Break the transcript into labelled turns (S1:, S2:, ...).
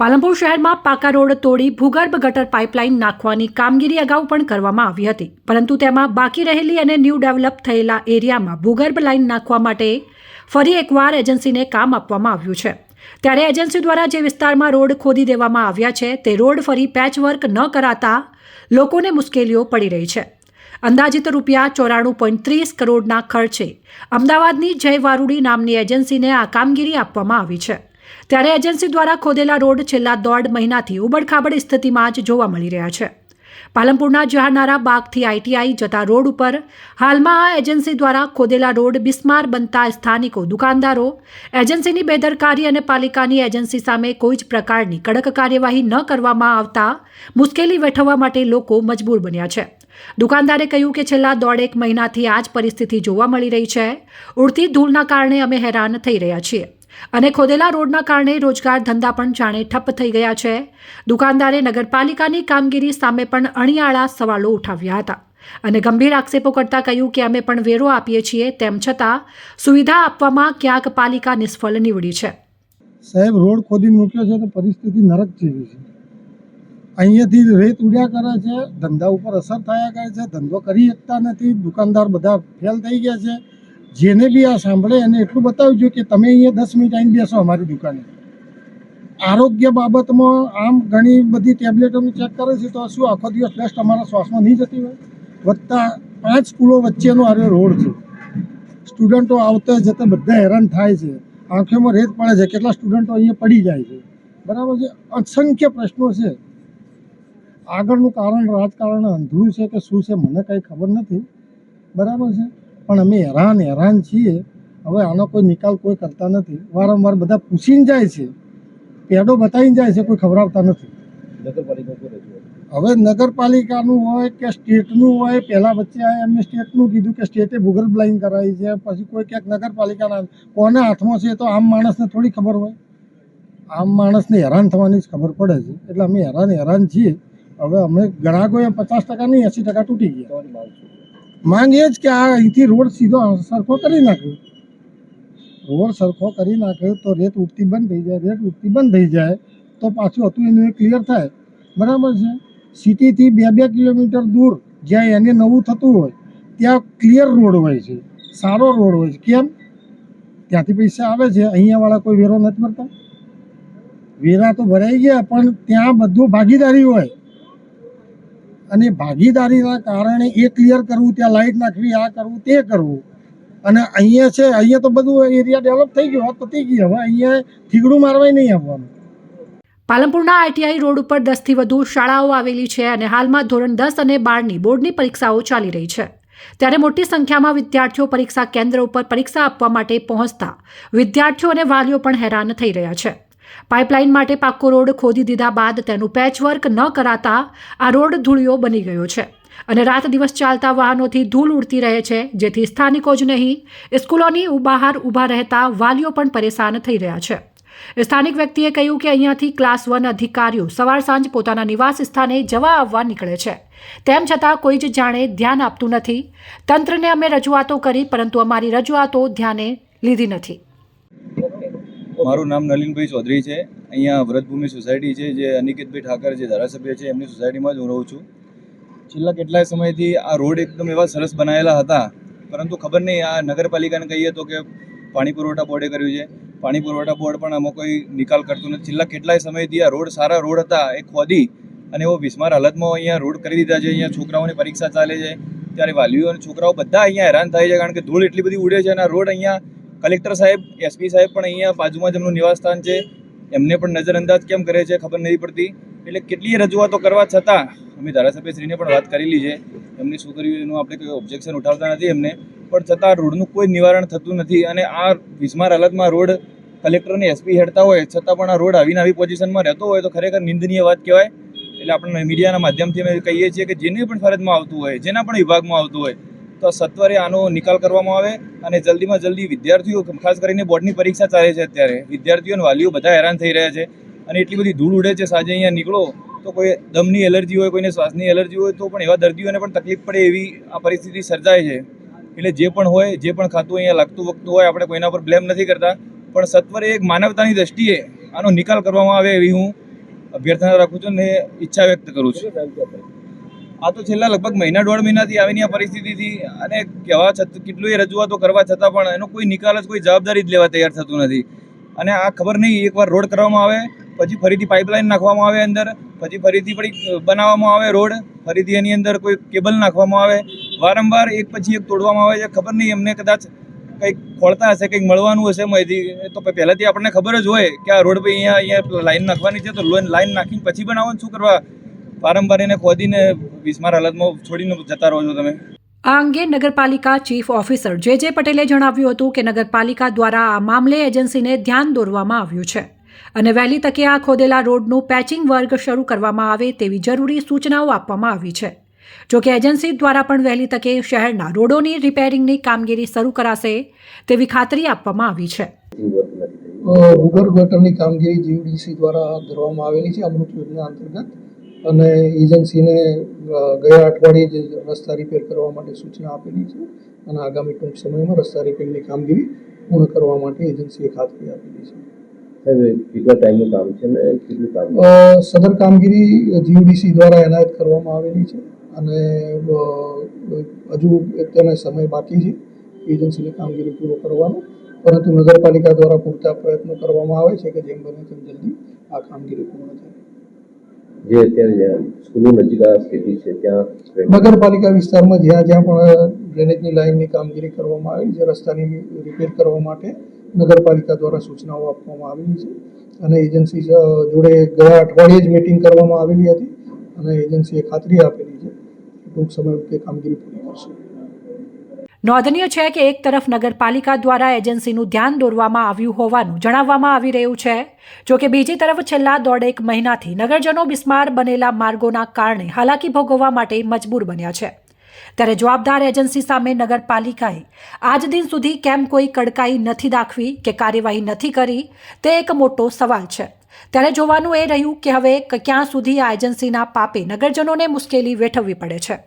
S1: પાલનપુર શહેરમાં પાકા રોડ તોડી ભૂગર્ભ ગટર પાઇપલાઇન નાખવાની કામગીરી અગાઉ પણ કરવામાં આવી હતી. પરંતુ તેમાં બાકી રહેલી અને ન્યૂ ડેવલપ થયેલા એરિયામાં ભૂગર્ભ લાઇન નાખવા માટે ફરી એકવાર એજન્સીને કામ આપવામાં આવ્યું છે. ત્યારે એજન્સી દ્વારા જે વિસ્તારમાં રોડ ખોદી દેવામાં આવ્યા છે, તે રોડ ફરી પેચવર્ક ન કરાતા લોકોને મુશ્કેલીઓ પડી રહી છે. અંદાજિત રૂપિયા ચોરાણું પોઈન્ટ ત્રીસ કરોડના ખર્ચે અમદાવાદની જય વારુડી નામની એજન્સીને આ કામગીરી આપવામાં આવી છે. ત્યારે એજન્સી દ્વારા ખોદેલા રોડ છેલ્લા દોઢ મહિનાથી ઉબડખાબડ સ્થિતિમાં જ જોવા મળી રહ્યા છે. પાલનપુરના જહાનારા બાગથી આઈટીઆઈ જતા રોડ ઉપર હાલમાં આ એજન્સી દ્વારા ખોદેલા રોડ બિસ્માર બનતા સ્થાનિકો, દુકાનદારો, એજન્સીની બેદરકારી અને પાલિકાની એજન્સી સામે કોઈ જ પ્રકારની કડક કાર્યવાહી ન કરવામાં આવતા મુશ્કેલી વેઠવવા માટે લોકો મજબૂર બન્યા છે. દુકાનદારે કહ્યું કે છેલ્લા દોઢેક મહિનાથી આ જ પરિસ્થિતિ જોવા મળી રહી છે. ઉડતી ધૂળના કારણે અમે હેરાન થઈ રહ્યા છીએ. અને ખોદેલા રોડના કારણે રોજગાર ધંધા પણ જાણે ઠપ થઈ ગયા છે. દુકાનદારે નગરપાલિકાની કામગીરી સામે પણ અણિયાળા સવાલો ઉઠાવ્યા હતા અને ગંભીર આક્ષેપો કરતા કહ્યું કે અમે પણ વેરો આપીએ છીએ તેમ છતાં સુવિધા આપવામાં ક્યાંક પાલિકા નિષ્ફળ નીવડી છે.
S2: સાહેબ, રોડ ખોદી મૂક્યો છે તો પરિસ્થિતિ નરક જેવી છે. અહીંયાથી રેત ઉડ્યા કરે છે, ધંધા ઉપર અસર થયા કરે છે, ધંધો કરી શકતા નથી, દુકાનદાર બધા ફેલ થઈ ગયા છે. જેને બી આ સાંભળે એને એટલું બતાવજો કે તમે અહીંયા દસ મિનિટ આવીને બેસો અમારી દુકાને. આરોગ્ય બાબતમાં આમ ઘણી બધી ટેબ્લેટોને ચેક કરે છે તો શું આખો દિવસ ડસ્ટ અમારા શ્વાસમાં નહીં જતી હોય? વધતા પાંચ સ્કૂલો વચ્ચેનો આરે રોડ છે. સ્ટુડન્ટો આવતા જતા બધા હેરાન થાય છે. આંખોમાં રેત પડે છે. કેટલા સ્ટુડન્ટો અહીંયા પડી જાય છે. બરાબર છે? અસંખ્ય પ્રશ્નો છે. આગળનું કારણ રાજકારણ અંધળું છે કે શું છે મને કંઈ ખબર નથી. બરાબર છે? પણ અમે હેરાન હેરાન છીએ. હવે આનો કોઈ નિકાલ કોઈ કરતા નથી. વારંવાર બધા પૂછીને જાય છે. પેડો બતાવીને જાય છે કોઈ ખવડાવતા નથી. હવે નગરપાલિકાનું હોય કે સ્ટેટનું હોય પહેલાં વચ્ચે એમને સ્ટેટનું કીધું કે સ્ટેટે ભૂગર્ભ બ્લાઇન કરાવી છે. પછી કોઈ ક્યાંક નગરપાલિકાના કોને હાથમાં છે તો આમ માણસને થોડી ખબર હોય. આમ માણસને હેરાન થવાની જ ખબર પડે છે. એટલે અમે હેરાન હેરાન છીએ. હવે અમે ગ્રાહકોએ પચાસ ટકા નહીં એંસી ટકા તૂટી ગયા. માંગ એ જ કે આ અહીંથી રોડ સીધો સરખો કરી નાખ્યો રોડ સરખો કરી નાખ્યો તો રેત ઉઠતી બંધ થઈ જાય. રેત ઉઠતી બંધ થઈ જાય તો પાછું હતું એનું ક્લિયર થાય. બરાબર છે? સિટીથી બે બે કિલોમીટર દૂર જ્યાં એને નવું થતું હોય, ત્યાં ક્લિયર રોડ હોય છે. સારો રોડ હોય છે. કેમ? ત્યાંથી પૈસા આવે છે. અહીંયાવાળા કોઈ વેરો નથી ભરતા. વેરા તો ભરાઈ ગયા, પણ ત્યાં બધું ભાગીદારી હોય. અને ભાગીદારીના કારણે એ ક્લિયર કરવું, ત્યાં લાઇટ નાખવી, આ કરવું, તે કરવું. અને અહીંયા છે, અહીંયા તો બધું એરિયા ડેવલપ થઈ ગયો પતી ગઈ. હવે અહીંયા થીગડું મારવાય નહીં આવવાનું.
S1: પાલનપુરના આઈટીઆઈ રોડ ઉપર દસથી વધુ શાળાઓ આવેલી છે અને હાલમાં ધોરણ દસ અને બારની બોર્ડની પરીક્ષાઓ ચાલી રહી છે. ત્યારે મોટી સંખ્યામાં વિદ્યાર્થીઓ પરીક્ષા કેન્દ્ર ઉપર પરીક્ષા આપવા માટે પહોંચતા વિદ્યાર્થીઓ અને વાલીઓ પણ હેરાન થઈ રહ્યા છે. પાઇપલાઇન માટે પાક્કો રોડ ખોદી દીધા બાદ તેનું પેચવર્ક ન કરાતા આ રોડ ધૂળિયો બની ગયો છે અને રાત દિવસ ચાલતા વાહનોથી ધૂળ ઉડતી રહે છે, જેથી સ્થાનિકો જ નહીં, સ્કૂલોની બહાર ઊભા રહેતા વાલીઓ પણ પરેશાન થઈ રહ્યા છે. સ્થાનિક વ્યક્તિએ કહ્યું કે અહીંયાથી ક્લાસ વન અધિકારીઓ સવાર સાંજ પોતાના નિવાસ સ્થાને જવા આવવા નીકળે છે. તેમ છતાં કોઈ જ જાણે ધ્યાન આપતું નથી. તંત્રને અમે રજૂઆતો કરી, પરંતુ અમારી રજૂઆતો ધ્યાને લીધી નથી.
S3: મારું નામ નલિનભાઈ ચૌધરી છે. અહીંયા વ્રતભૂમિ સોસાયટી છે, જે અનિકેતભાઈ ઠાકર જે ધારાસભ્ય છે, એમની સોસાયટીમાં જ હું રહું છું. છેલ્લા કેટલાય સમયથી આ રોડ એકદમ એવા સરસ બનાવેલા હતા, પરંતુ ખબર નહીં, આ નગરપાલિકાને કહીએ તો કે પાણી પુરવઠા બોર્ડે કર્યું છે. પાણી પુરવઠા બોર્ડ પણ આમાં કોઈ નિકાલ કરતું નથી. છેલ્લા કેટલાય સમયથી આ રોડ સારા રોડ હતા, એ ખોદી અને એવો બિસ્માર હાલતમાં અહીંયા રોડ કરી દીધા છે. અહીંયા છોકરાઓની પરીક્ષા ચાલે છે, ત્યારે વાલીઓ અને છોકરાઓ બધા અહીંયા હેરાન થાય છે, કારણ કે ધૂળ એટલી બધી ઉડે છે અને આ રોડ અહીંયા કલેક્ટર સાહેબ એસપી સાહેબ પણ અહીંયા બાજુમાં જ એમનું નિવાસસ્થાન છે. એમને પણ નજરઅંદાજ કેમ કરે છે ખબર નથી પડતી. એટલે કેટલીય રજૂઆતો કરવા છતાં અમે ધારાસભ્યશ્રીને પણ વાત કરેલી છે. એમને શું કર્યું એનું આપણે કોઈ ઓબ્જેક્શન ઉઠાવતા નથી એમને. પણ છતાં રોડનું કોઈ નિવારણ થતું નથી અને આ વિસ્માર હાલતમાં રોડ કલેક્ટરને એસપી હેડતા હોય, છતાં પણ આ રોડ આવીને આવી પોઝિશનમાં રહેતો હોય તો ખરેખર નિંદનીય વાત કહેવાય. એટલે આપણે મીડિયાના માધ્યમથી અમે કહીએ છીએ કે જેને પણ ફરજમાં આવતું હોય, જેના પણ વિભાગમાં આવતું હોય તો સત્વરે આનો નિકાલ કરવામાં આવે અને જલ્દીમાં જલ્દી વિદ્યાર્થીઓ, ખાસ કરીને બોર્ડની પરીક્ષા ચાલે છે અત્યારે, વિદ્યાર્થીઓ અને વાલીઓ બધા હેરાન થઈ રહ્યા છે અને એટલી બધી ધૂળ ઉડે છે, સાંજે અહીંયા નીકળો તો કોઈ દમની એલર્જી હોય, કોઈને શ્વાસની એલર્જી હોય તો પણ એવા દર્દીઓને પણ તકલીફ પડે એવી આ પરિસ્થિતિ સર્જાય છે. એટલે જે પણ હોય, જે પણ ખાતું અહીંયા લાગતું વખતું હોય, આપણે કોઈના પર બ્લેમ નથી કરતા. પણ સત્વરે એક માનવતાની દ્રષ્ટિએ આનો નિકાલ કરવામાં આવે એવી હું અભ્યર્થના રાખું છું ને ઈચ્છા વ્યક્ત કરું છું. આ તો છેલ્લા લગભગ મહિના દોઢ મહિનાથી આવીની આ પરિસ્થિતિથી અને કહેવા છતાં, કેટલું રજૂઆતો કરવા છતાં પણ એનો કોઈ નિકાલ જ, કોઈ જવાબદારી જ લેવા તૈયાર થતું નથી. અને આ ખબર નહીં, એકવાર રોડ કરવામાં આવે, પછી ફરીથી પાઇપલાઇન નાખવામાં આવે અંદર, પછી ફરીથી પડી બનાવવામાં આવે રોડ, ફરીથી એની અંદર કોઈ કેબલ નાખવામાં આવે, વારંવાર એક પછી એક તોડવામાં આવે છે, ખબર નહીં, એમને કદાચ કંઈક ખોળતા હશે, કંઈક મળવાનું હશે માહિતી તો પહેલાંથી આપણને ખબર જ હોય કે આ રોડ પર અહીંયા અહીંયા લાઈન નાખવાની છે, તો લાઈન નાખીને પછી બનાવવાનું શું કરવા? વારંવાર એને ખોદીને બિસ્માર હાલતમાં છોડીને જતા રહો છો તમે.
S1: આ અંગે નગરપાલિકા ચીફ ઓફિસર જે જે પટેલે જણાવ્યું હતું કે નગરપાલિકા દ્વારા આ મામલે એજન્સીને ધ્યાન દોરવામાં આવ્યું છે અને વહેલી તકે આ ખોદેલા રોડનું પેચિંગ વર્ગ શરૂ કરવામાં આવે તેવી જરૂરી સૂચનાઓ આપવામાં આવી છે. જોકે એજન્સી દ્વારા પણ વહેલી તકે શહેરના રોડોની રિપેરિંગની કામગીરી શરૂ કરાશે તેવી ખાતરી આપવામાં આવી છે.
S4: ભૂગર્ભ ગટરની કામગીરી જીયુડીસી દ્વારા હાથ ધરવામાં આવેલી છે અમૃત યોજના અંતર્ગત. અને એજન્સીને ગયા અઠવાડિયે જ રસ્તા રિપેર કરવા માટે સૂચના આપેલી છે અને આગામી ટૂંક સમયમાં રસ્તા રિપેરની કામગીરી પૂર્ણ કરવા માટે એજન્સીએ ખાતરી આપેલી છે. સદર કામગીરી જીયુડીસી દ્વારા એનાયત કરવામાં આવેલી છે અને હજુ તેને સમય બાકી છે એજન્સીને કામગીરી પૂરો કરવાનો. પરંતુ નગરપાલિકા દ્વારા પૂરતા પ્રયત્નો કરવામાં આવે છે કે જેમ બને તેમ જલ્દી આ કામગીરી પૂર્ણ થાય.
S5: જે અત્યારે સ્કૂલો નજીક આ સ્થિતિ છે, ત્યાં
S4: નગરપાલિકા વિસ્તારમાં જ્યાં જ્યાં પણ ડ્રેનેજની લાઇનની કામગીરી કરવામાં આવી છે, રસ્તાની રિપેર કરવા માટે નગરપાલિકા દ્વારા સૂચનાઓ આપવામાં આવેલી છે. અને એજન્સી જોડે ગયા અઠવાડિયે જ મિટિંગ કરવામાં આવેલી હતી અને એજન્સીએ ખાતરી આપેલી છે ટૂંક સમય તે કામગીરી પૂરી કરશે.
S1: નોંધનીય છે કે એક તરફ નગરપાલિકા દ્વારા એજન્સીનું ધ્યાન દોરવામાં આવ્યું હોવાનું જણાવવામાં આવી રહ્યું છે. જો કે બીજી તરફ છેલ્લા દોઢેક મહિનાથી નગરજનો બિસ્માર બનેલા માર્ગોના કારણે હાલાકી ભોગવવા માટે મજબૂર બન્યા છે. ત્યારે જવાબદાર એજન્સી સામે નગરપાલિકાએ આજ દિન સુધી કેમ કોઈ કડકાઈ નથી દાખવી કે કાર્યવાહી નથી કરી, તે એક મોટો સવાલ છે. ત્યારે જોવાનું એ રહ્યું કે હવે ક્યાં સુધી આ એજન્સીના પાપે નગરજનોને મુશ્કેલી વેઠવવી પડે છે.